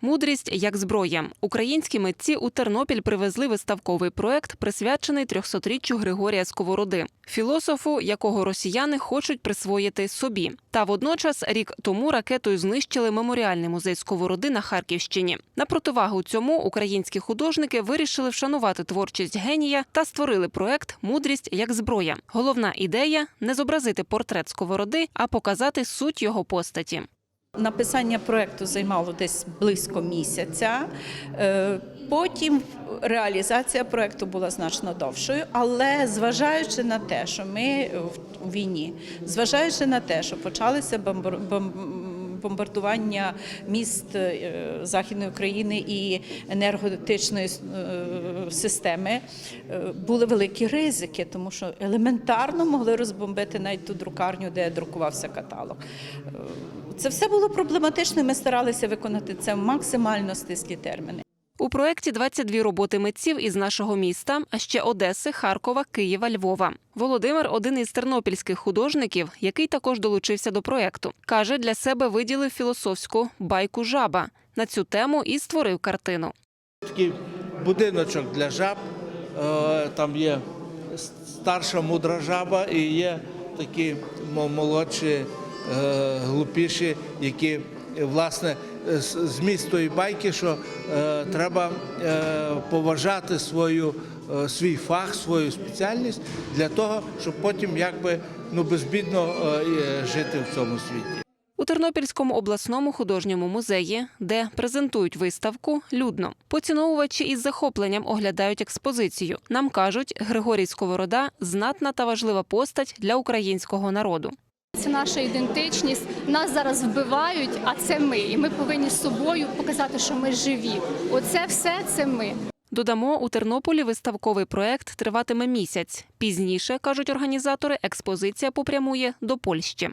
Мудрість як зброя. Українські митці у Тернопіль привезли виставковий проект, присвячений 300-річчю Григорія Сковороди, філософу, якого росіяни хочуть присвоїти собі. Та водночас рік тому ракетою знищили меморіальний музей Сковороди на Харківщині. На противагу цьому українські художники вирішили вшанувати творчість генія та створили проект Мудрість як зброя. Головна ідея не зобразити портрет Сковороди, а показати суть його постаті. Написання проекту займало десь близько місяця. Е, Потім реалізація проекту була значно довшою, але зважаючи на те, що ми в- війні, зважаючи на те, що почалися бомбар- бом- бомбардування міст е, Західної України і енергетичної е, системи, е, були великі ризики, тому що елементарно могли розбомбити навіть ту друкарню, де друкувався каталог. Це все було проблематично. Ми старалися виконати це в максимально стислі терміни. У проєкті 22 роботи митців із нашого міста, а ще Одеси, Харкова, Києва, Львова. Володимир один із тернопільських художників, який також долучився до проєкту. Каже, для себе виділив філософську байку жаба на цю тему і створив картину. такий будиночок для жаб. Е, Там є старша мудра жаба і є такі молодші, е, глупіші, які власне зміст тої байки, що е, треба е, поважати свою, е, свій фах, свою спеціальність для того, щоб потім якби ну безбідно е, жити в цьому світі. У Тернопільському обласному художньому музеї, де презентують виставку, людно. Поціновувачі із захопленням оглядають експозицію. Нам кажуть, Григорій Сковорода знатна та важлива постать для українського народу. Це наша ідентичність. Нас зараз вбивають, а це ми. І ми повинні з собою показати, що ми живі. Оце все це ми. Додамо, у Тернополі виставковий проект триватиме місяць. Пізніше, кажуть організатори, експозиція попрямує до Польщі.